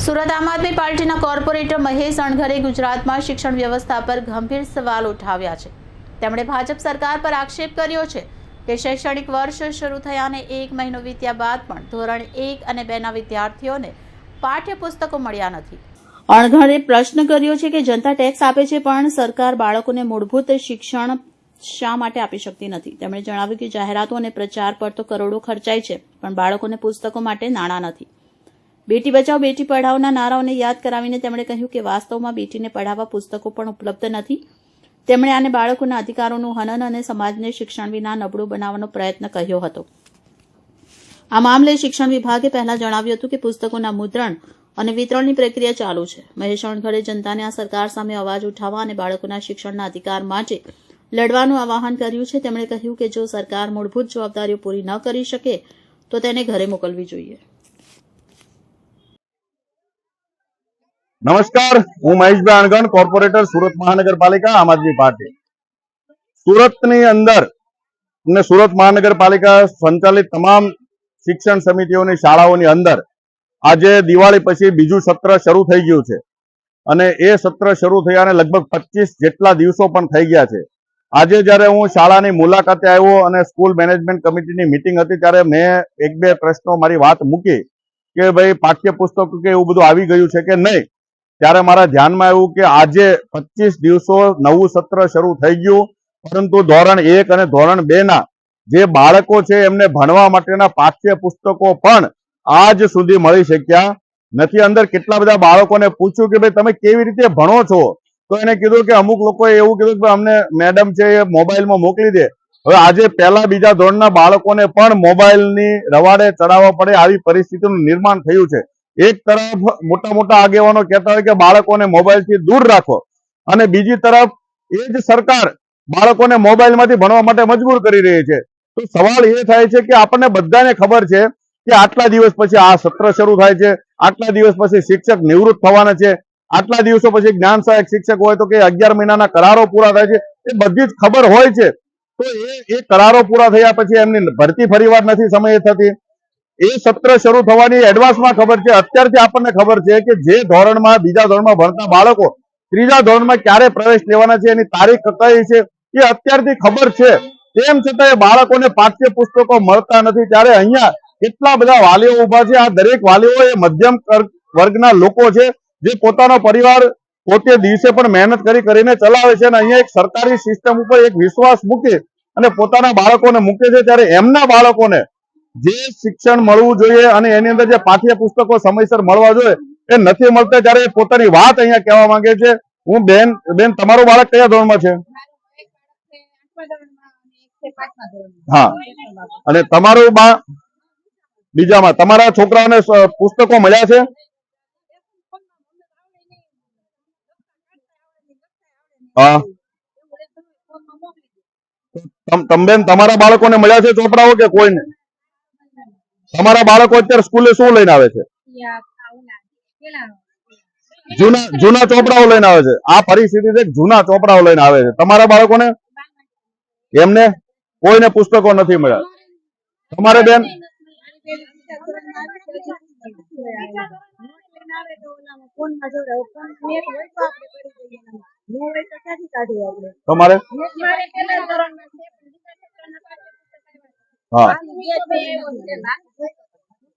સુરત આમ આદમી પાર્ટીના કોર્પોરેટર મહેશ અણઘરે ગુજરાતમાં શિક્ષણ વ્યવસ્થા પર ગંભીર સવાલ ઉઠાવ્યા છે. તેમણે ભાજપ સરકાર પર આક્ષેપ કર્યો છે કે શૈક્ષણિક વર્ષ શરૂ થયાને એક મહિનો વીત્યા બાદ પણ ધોરણ એક અને બેના વિદ્યાર્થીઓને પાઠ્યપુસ્તકો મળ્યા નથી. અણઘરે પ્રશ્ન કર્યો છે કે જનતા ટેક્સ આપે છે પણ સરકાર બાળકોને મૂળભૂત શિક્ષણ શા માટે આપી શકતી નથી? તેમણે જણાવ્યું કે જાહેરાતો અને પ્રચાર પર તો કરોડો ખર્ચાય છે, પણ બાળકોને પુસ્તકો માટે નાણાં નથી. બેટી બચાવ, બેટી પઢાઓના નારાઓને યાદ કરાવીને તેમણે કહ્યું કે વાસ્તવમાં બેટીને પઢાવવા પુસ્તકો પણ ઉપલબ્ધ નથી. તેમણે આને બાળકોના અધિકારોનું હનન અને સમાજને શિક્ષણ વિના નબળું બનાવવાનો પ્રયત્ન કર્યો હતો. આ મામલે શિક્ષણ વિભાગે પહેલા જણાવ્યું હતું કે પુસ્તકોના મુદ્રણ અને વિતરણની પ્રક્રિયા ચાલુ છે. મહેશ અણઘડે જનતાને આ સરકાર સામે અવાજ ઉઠાવવા અને બાળકોના શિક્ષણના અધિકાર માટે લડવાનું આવાહન કર્યું છે. તેમણે કહ્યું કે જો સરકાર મૂળભૂત જવાબદારીઓ પૂરી ન કરી શકે, તો તેને ઘરે મોકલવી જોઈએ. નમસ્કાર, હું મહેશભાઈ અણગણ કોર્પોરેટર સુરત મહાનગરપાલિકા, આમ આદમી પાર્ટી. સુરતની અંદર અને સુરત મહાનગરપાલિકા સંચાલિત તમામ શિક્ષણ સમિતિઓની શાળાઓની અંદર આજે દિવાળી પછી બીજું સત્ર શરૂ થઈ ગયું છે. અને એ સત્ર શરૂ થયાને લગભગ પચીસ જેટલા દિવસો પણ થઈ ગયા છે. આજે જ્યારે હું શાળાની મુલાકાતે આવ્યો અને સ્કૂલ મેનેજમેન્ટ કમિટીની મિટિંગ હતી ત્યારે મેં એક બે પ્રશ્નો મારી વાત મૂકી કે ભાઈ પાઠ્યપુસ્તક કે એવું બધું આવી ગયું છે કે નહીં? ત્યારે મારા ધ્યાનમાં આવ્યું કે આજે પચીસ દિવસો નવું સત્ર શરૂ થઈ ગયું. પરંતુ ધોરણ એક અને ધોરણ બે ના જે બાળકો છે એમને ભણવા માટેના પાઠ્ય પુસ્તકો પણ આજ સુધી મળી શક્યા નથી. અંદર કેટલા બધા બાળકોને પૂછ્યું કે ભાઈ, તમે કેવી રીતે ભણો છો? તો એને કીધું કે અમુક લોકોએ એવું કીધું કે અમને મેડમ છે એ મોબાઈલમાં મોકલી દે. હવે આજે પહેલા બીજા ધોરણના બાળકોને પણ મોબાઈલની રવાડે ચડાવવા પડે, આવી પરિસ્થિતિનું નિર્માણ થયું છે. એક તરફ મોટા મોટા આગેવાનો કહેતા હોય કે બાળકોને મોબાઈલથી દૂર રાખો. અને બીજી તરફ એ જ સરકાર બાળકોને મોબાઈલમાંથી ભણવા માટે મજબૂર કરી રહી છે. તો સવાલ એ થાય છે કે આપણને બધાને ખબર છે કે આટલા દિવસ પછી આ સત્ર શરૂ થાય છે, આટલા દિવસ પછી શિક્ષક નિવૃત્ત થવાના છે, આટલા દિવસો પછી જ્ઞાન સહાયક શિક્ષક હોય તો કે અગિયાર મહિનાના કરારો પૂરા થાય છે, એ બધી જ ખબર હોય છે. તો એ એ કરારો પૂરા થયા પછી એમની ભરતી ફરીવાર નથી, સમયે થતી. એ સત્ર શરૂ થવાની એડવાન્સમાં ખબર છે. અત્યારથી આપણને ખબર છે કે જે ધોરણમાં, બીજા ધોરણમાં ભણતા બાળકો ત્રીજા ધોરણમાં ક્યારે પ્રવેશ લેવાના છે એની તારીખ કઈ છે એ અત્યારથી ખબર છે. તેમ છતાં એ બાળકોને પાઠ્ય પુસ્તકો મળતા નથી. ત્યારે અહીંયા કેટલા બધા વાલીઓ ઊભા છે. આ દરેક વાલીઓ એ મધ્યમ વર્ગના લોકો છે જે પોતાનો પરિવાર પોતે દિવસે પણ મહેનત કરી કરીને ચલાવે છે અને અહીંયા એક સરકારી સિસ્ટમ ઉપર એક વિશ્વાસ મૂકી અને પોતાના બાળકોને મૂકે છે. ત્યારે એમના બાળકોને જે શિક્ષણ મળવું જોઈએ અને એની અંદર જે પાઠ્ય પુસ્તકો સમયસર મળવા જોઈએ, એ નથી મળતા ત્યારે પોતાની વાત અહીંયા કહેવા માંગે છે. હું બેન બેન, તમારું બાળક કયા ધોરણમાં છે? હા. અને તમારું બા, બીજામાં, તમારા છોકરાઓને પુસ્તકો મળ્યા છે? હા. તમ- તમ બેન, તમારા બાળકોને મળ્યા છે ચોપડાઓ કે કોઈને? તમારા બાળકો અત્યારે સ્કૂલે શું લઈને આવે છે? જૂના જૂના ચોપડાઓ લઈને આવે છે. આ પરિસ્થિતિ છે જૂના ચોપડાઓ લઈને આવે છે. તમારા બાળકોને? એમને કોઈને પુસ્તકો નથી મળ્યા. તમારે બેન? તમારે. હા.